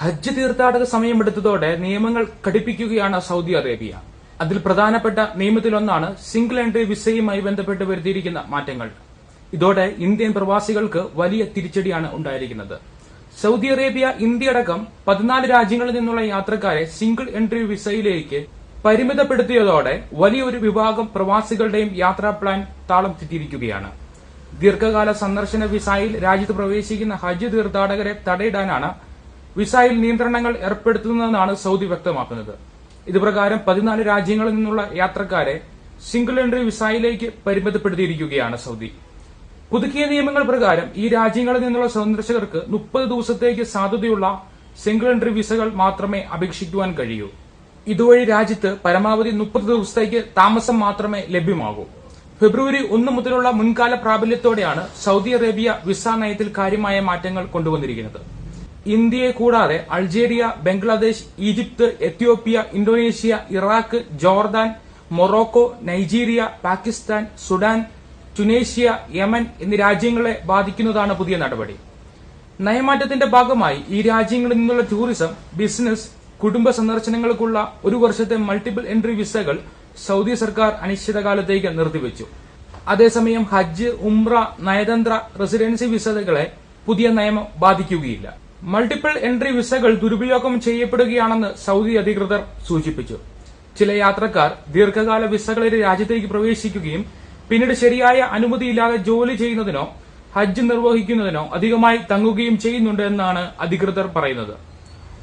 ഹജ്ജ് തീർത്ഥാടക സമയമെടുത്തതോടെ നിയമങ്ങൾ കടുപ്പിക്കുകയാണ് Saudi Arabia. അതിൽ പ്രധാനപ്പെട്ട നിയമത്തിലൊന്നാണ് സിംഗിൾ എൻട്രി വിസയുമായി ബന്ധപ്പെട്ട് വരുത്തിയിരിക്കുന്ന മാറ്റങ്ങൾ. ഇതോടെ ഇന്ത്യൻ പ്രവാസികൾക്ക് വലിയ തിരിച്ചടിയാണ് ഉണ്ടായിരിക്കുന്നത്. സൗദി അറേബ്യ ഇന്ത്യ അടക്കം പതിനാല് രാജ്യങ്ങളിൽ നിന്നുള്ള യാത്രക്കാരെ സിംഗിൾ എൻട്രി വിസയിലേക്ക് പരിമിതപ്പെടുത്തിയതോടെ വലിയൊരു വിഭാഗം പ്രവാസികളുടെയും യാത്രാ പ്ലാൻ താളം തെറ്റിയിരിക്കുകയാണ്. ദീർഘകാല സന്ദർശന വിസയിൽ രാജ്യത്ത് പ്രവേശിക്കുന്ന ഹജ്ജ് തീർത്ഥാടകരെ തടയിടാനാണ് വിസയിൽ നിയന്ത്രണങ്ങൾ ഏർപ്പെടുത്തുന്നതെന്നാണ് സൗദി വ്യക്തമാക്കുന്നത്. ഇതുപ്രകാരം പതിനാല് രാജ്യങ്ങളിൽ നിന്നുള്ള യാത്രക്കാരെ സിംഗിൾ എൻട്രി വിസയിലേക്ക് പരിമിതപ്പെടുത്തിയിരിക്കുകയാണ് സൗദി. പുതുക്കിയ നിയമങ്ങൾ പ്രകാരം ഈ രാജ്യങ്ങളിൽ നിന്നുള്ള സന്ദർശകർക്ക് മുപ്പത് ദിവസത്തേക്ക് സാധ്യതയുള്ള സിംഗിൾ എൻട്രി വിസകൾ മാത്രമേ അപേക്ഷിക്കുവാൻ കഴിയൂ. ഇതുവഴി രാജ്യത്ത് പരമാവധി മുപ്പത് ദിവസത്തേക്ക് താമസം മാത്രമേ ലഭ്യമാകൂ. ഫെബ്രുവരി ഒന്ന് മുതലുള്ള മുൻകാല പ്രാബല്യത്തോടെയാണ് സൗദി അറേബ്യ വിസ നയത്തിൽ കാര്യമായ മാറ്റങ്ങൾ കൊണ്ടുവന്നിരിക്കുന്നത്. ഇന്ത്യയെ കൂടാതെ Algeria Bangladesh Egypt Ethiopia Indonesia Iraq Jordan Morocco Nigeria Pakistan Sudan Tunisia Yemen എന്നീ രാജ്യങ്ങളെ ബാധിക്കുന്നതാണ് പുതിയ നടപടി. നയമാറ്റത്തിന്റെ ഭാഗമായി ഈ രാജ്യങ്ങളിൽ നിന്നുള്ള ടൂറിസം ബിസിനസ് കുടുംബ സന്ദർശനങ്ങൾക്കുള്ള ഒരു വർഷത്തെ മൾട്ടിപ്പിൾ എൻട്രി വിസകൾ സൗദി സർക്കാർ അനിശ്ചിതകാലത്തേക്ക് നിർത്തിവച്ചു. അതേസമയം ഹജ്ജ് ഉംറ നയതന്ത്ര റെസിഡൻസി വിസകളെ പുതിയ നിയമം ബാധിക്കുകയില്ല. മൾട്ടിപ്പിൾ എൻട്രി വിസകൾ ദുരുപയോഗം ചെയ്യപ്പെടുകയാണെന്ന് സൗദി അധികൃതർ സൂചിപ്പിച്ചു. ചില യാത്രക്കാർ ദീർഘകാല വിസകളിൽ രാജ്യത്തേക്ക് പ്രവേശിക്കുകയും പിന്നീട് ശരിയായ അനുമതിയില്ലാതെ ജോലി ചെയ്യുന്നതിനോ ഹജ്ജ് നിർവഹിക്കുന്നതിനോ അധികമായി തങ്ങുകയും ചെയ്യുന്നുണ്ട് എന്നാണ് അധികൃതർ പറയുന്നത്.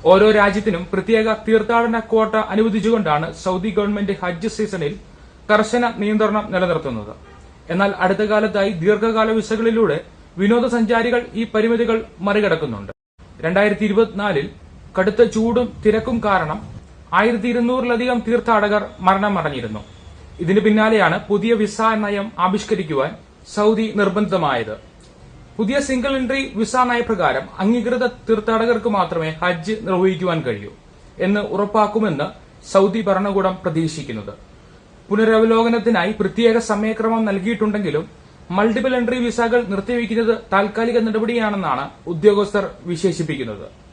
ഓരോ രാജ്യത്തിനും പ്രത്യേക തീർത്ഥാടന ക്വാട്ട അനുവദിച്ചുകൊണ്ടാണ് സൗദി ഗവൺമെന്റ് ഹജ്ജ് സീസണിൽ കർശന നിയന്ത്രണം നിലനിർത്തുന്നത്. എന്നാൽ അടുത്ത കാലത്തായി ദീർഘകാല വിസകളിലൂടെ വിനോദസഞ്ചാരികൾ ഈ പരിമിതികൾ മറികടക്കുന്നുണ്ട്. രണ്ടായിരത്തി ഇരുപത്തിനാലിൽ കടുത്ത ചൂടും തിരക്കും കാരണം ആയിരത്തി ഇരുന്നൂറിലധികം തീർത്ഥാടകർ മരണമടഞ്ഞിരുന്നു. ഇതിന് പിന്നാലെയാണ് പുതിയ വിസ നയം ആവിഷ്കരിക്കുവാൻ സൗദി നിർബന്ധിതമായത്. പുതിയ സിംഗിൾ എൻട്രി വിസ നയപ്രകാരം അംഗീകൃത തീർത്ഥാടകർക്ക് മാത്രമേ ഹജ്ജ് നിർവഹിക്കുവാൻ കഴിയൂ എന്ന് ഉറപ്പാക്കുമെന്ന് സൗദി ഭരണകൂടം പ്രതീക്ഷിക്കുന്നത്. പുനരവലോകനത്തിനായി പ്രത്യേക സമയക്രമം നൽകിയിട്ടുണ്ടെങ്കിലും മൾട്ടിപ്പിൾ എൻട്രി വിസകൾ നിർത്തിവെക്കുന്നത് താൽക്കാലിക നടപടിയാണെന്നാണ് ഉദ്യോഗസ്ഥർ വിശേഷിപ്പിക്കുന്നത്.